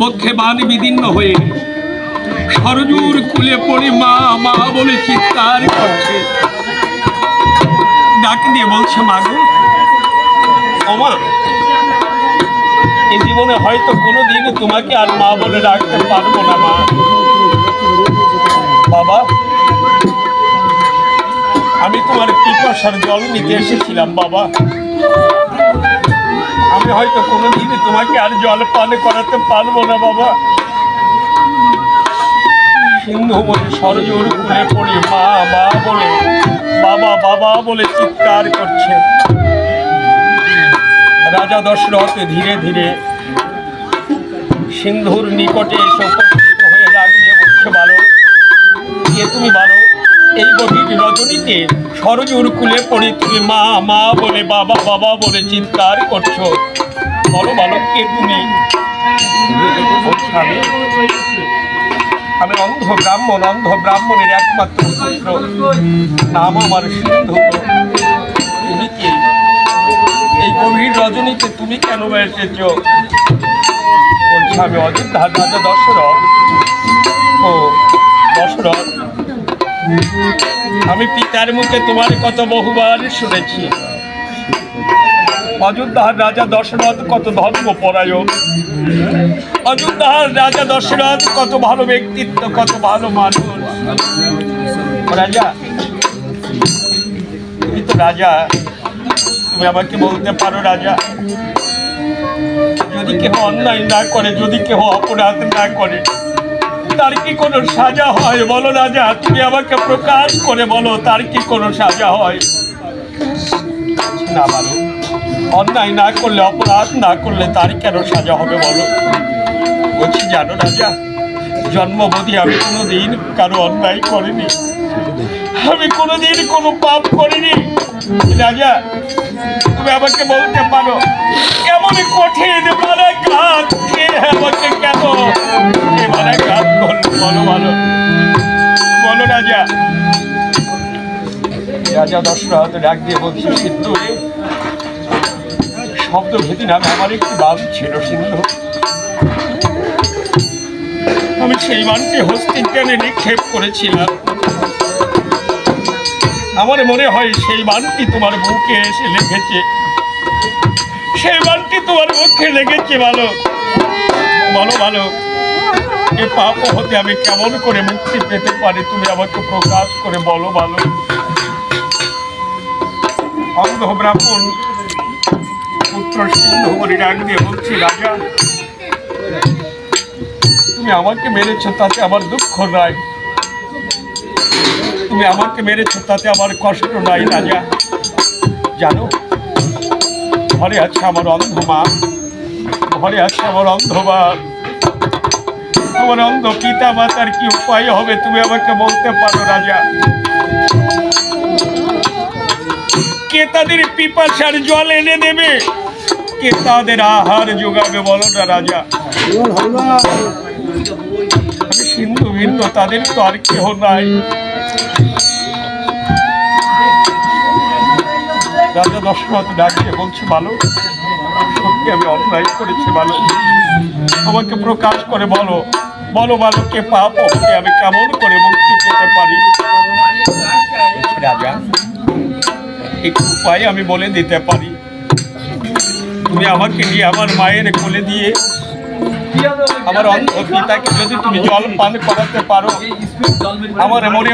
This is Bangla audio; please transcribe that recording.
বক্ষে বান বিদীর্ণ হয়ে সরজুর কুলে পড়ে মা মা বলে চিৎকার করছে। ডাক দিয়ে বলছে, মা গো ওমা এই জীবনে হয়তো কোনোদিন তোমাকে আর মা বলে ডাকতে পারব না, মা। বাবা, আমি তোমার পিপাসার জল নিতে এসেছিলাম, বাবা। আমি হয়তো কোনোদিন তোমাকে আর জল পান করাতে পারব না, বাবা। সিন্ধু বলে সরজোর কুলে পড়ে মা মা বলে, বাবা বাবা বলে চিৎকার করছে। রাজা দশরথ ধীরে ধীরে সিন্ধুর নিকটে উপস্থিত হয়ে ডাক দিয়ে বলছে ভালো কে তুমি ভালো এই গভীর রজনীতে সরজুর কুলে পড়ে তুমি মা মা বলে বাবা বাবা বলে চিৎকার করছ। বলো ভালো কে তুমি আমি অন্ধ ব্রাহ্মণ, অন্ধ ব্রাহ্মণের একমাত্র পুত্র। নাম আমার সিন্ধু। তুমি কে? এই গভীর রজনীতে তুমি কেন বলছে আমি অযোধ্যার রাজা দশরথ ও দশরথ আমি পিতার মুখে তোমার কত বহুবার শুনেছি। অযোধ্যার রাজা দশরথ কত ধর্মপরায়ণ অযোধ্যার রাজা দশরথ কত ভালো ব্যক্তিত্ব, কত ভালো মানুষ। রাজা, তুমি তো রাজা, তুমি আমাকে বলতে পারো রাজা। যদি কেউ অন্যায় না করে, যদি কেউ অপরাধ না করে, তার কি কোনো সাজা হয়? বলো রাজা, তুমি আমাকে প্রকাশ করে বলো, তার কি কোনো সাজা হয়? না বলো অন্যায় না করলে, অপরাধ না করলে তার কেন সাজা হবে বলো? বলছি, জানো রাজা, জন্মবধি আমি কোনোদিন কারও অন্যায় করিনি। আমি কোনোদিন কোনো পাপ করিনি। রাজা তুমি আমাকে বলতে পারো। কেমন কঠিন মারা ঘাত কে আমাকে কেন কে মারা ঘাত করল? বলো বলো। বলো, রাজা। রাজা দশরথ ডাক দিয়ে বলছে, সিদ্ধু রে শব্দ ভেদি নামে আমার একটি বান ছিল, সিন্ধু। আমি সেই বানটি হস্তির জ্ঞানে নিক্ষেপ করেছিলাম। আমার মনে হয় সেই বানটি তোমার বুকে এসে লেগেছে। সেই বানটি তোমার মুখে লেগেছে, ভালো। বলো ভালো। এ পাপ হতে আমি কেমন করে মুক্তি পেতে পারি, তুমি আমাকে প্রকাশ করে বলো, ভালো। অন্ধ ব্রাহ্মণ, পুত্র সিন্ধু বলে ডাক দিয়ে বলছি, রাজা, তুমি আমাকে মেরেছো, তাতে আমার দুঃখ নাই। তুমি আমাকে মেরেছো, তাতে আমার কষ্ট নাই, রাজা। জানো ঘরে আছে আমার অন্ধ মা ঘরে আছে আমার অন্ধ মা আমার অন্ধ পিতা মাতার কি উপায় হবে, তুমি আমাকে বলতে পারো, রাজা। কে তাদের পিপাসার জল এনে দেবে? কে তাদের আহার যোগাবে, বলো না, রাজা। সিন্ধু বিন্দু তাদের তো আর কেহ নাই। রাজা দশরথ ডাকছে বলছে ভালো সত্যি আমি অন্যায় করেছি ভালো আমাকে প্রকাশ করে বলো। বলো ভালো কে পাপ হতে আমি কেমন করে মুক্তি পেতে পারি? রাজা একটু উপায় আমি বলে দিতে পারি। তুমি আমাকে নিয়ে আমার মায়ের কোলে দিয়ে আমার অন্ধ পিতাকে যদি তুমি জল পান করাতে পারো, আমার মনে